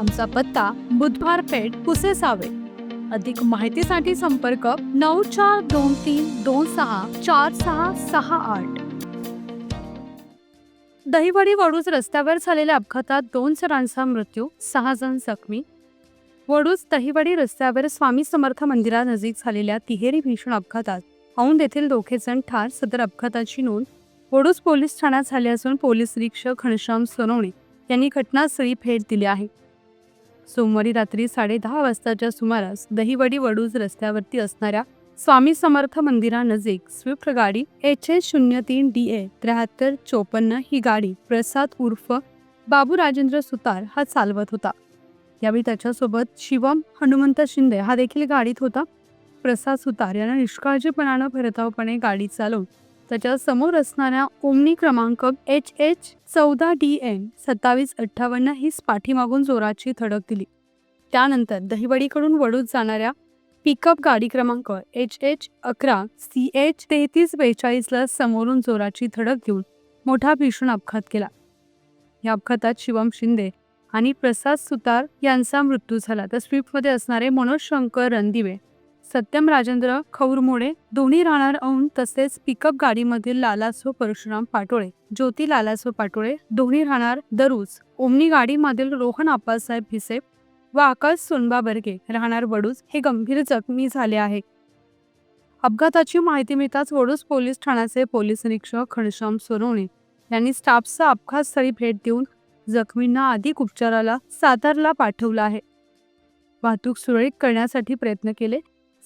आमचा पत्ता बुधवार पेठ पुसेसावे अधिक माहितीसाठी संपर्क नऊ चार दोन तीन दोन सहा चार सहा सहा आठ. दहिवडी वडूज रस्त्यावर झालेल्या अपघातात दोन जणांचा मृत्यू सहा जण जखमी. वडूज दहिवडी रस्त्यावर स्वामी समर्थ मंदिरानजीक झालेल्या तिहेरी भीषण अपघातात औंध येथील दोघे जण ठार सदर अपघाताची नोंद वडूज पोलीस ठाण्यात झाली असून पोलीस निरीक्षक घनश्याम सोनवणे यांनी घटनास्थळी भेट दिली आहे. सोमवारी रात्री साडेदहा वाजताच्या सुमारास दहिवडी वडूज रस्त्यावरती असणाऱ्या स्वामी समर्थ मंदिरानजीक स्विफ्ट गाडी एच एच शून्य तीन डी ए त्र्याहत्तर चोपन्न ही गाडी प्रसाद उर्फ बाबू राजेंद्र सुतार हा चालवत होता. यावेळी त्याच्यासोबत शिवम हनुमंत शिंदे हा देखील गाडीत होता. प्रसाद सुतार यांना निष्काळजीपणानं भरतावपणे गाडी चालवून त्याच्यासमोर असणाऱ्या ओमनी क्रमांक एच एच चौदा डी एन सत्तावीस अठ्ठावन्न हीच पाठीमागून जोराची धडक दिली. त्यानंतर दहिवडीकडून वडूत जाणाऱ्या पिकअप गाडी क्रमांक एच एच अकरा सी एच तेहतीस बेचाळीसला समोरून जोराची धडक देऊन मोठा भीषण अपघात केला. या अपघातात शिवम शिंदे आणि प्रसाद सुतार यांचा मृत्यू झाला. तर स्विफ्टमध्ये असणारे मनोज शंकर रणदिवे सत्यम राजेंद्र खौरमोडे दोन्ही राहणार औंध तसेच पिकअप गाडीमधील लालासो परशुराम पाटोळे ज्योती लालासो पाटोळे दोन्ही राहणार दरुज ओमनी गाडीमधील रोहन आप्पासाहेब भिसे व आकाश सोनबा बर्गे राहणार वडूज हे गंभीर जखमी झाले आहे. अपघाताची माहिती मिळताच वडूज पोलीस ठाण्याचे पोलीस निरीक्षक घनश्याम सोनवणे यांनी स्टाफचा अपघातस्थळी भेट देऊन जखमींना अधिक उपचाराला सातारला पाठवलं आहे. वाहतूक सुरळीत करण्यासाठी प्रयत्न केले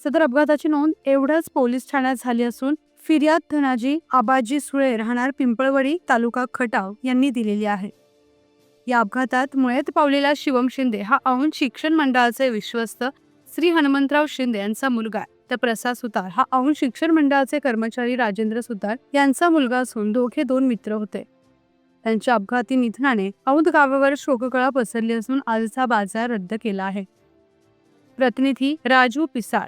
सदर अपघाताची नोंद एवढ्याच पोलीस ठाण्यात झाली असून फिर्याद धनाजी आबाजी सुळे राहणार पिंपळवडी तालुका खटाव यांनी दिलेली आहे. या अपघातात मयत पावलेला शिवम शिंदे हा औंध शिक्षण मंडळाचे विश्वस्त श्री हनुमंतराव शिंदे यांचा मुलगा आहे. तर प्रसाद सुतार हा औंध शिक्षण मंडळाचे कर्मचारी राजेंद्र सुतार यांचा मुलगा असून दोघे दोन मित्र होते. त्यांच्या अपघाती निधनाने औंध गावावर शोककळा पसरली असून आजचा बाजार रद्द केला आहे. प्रतिनिधी राजू पिसाळ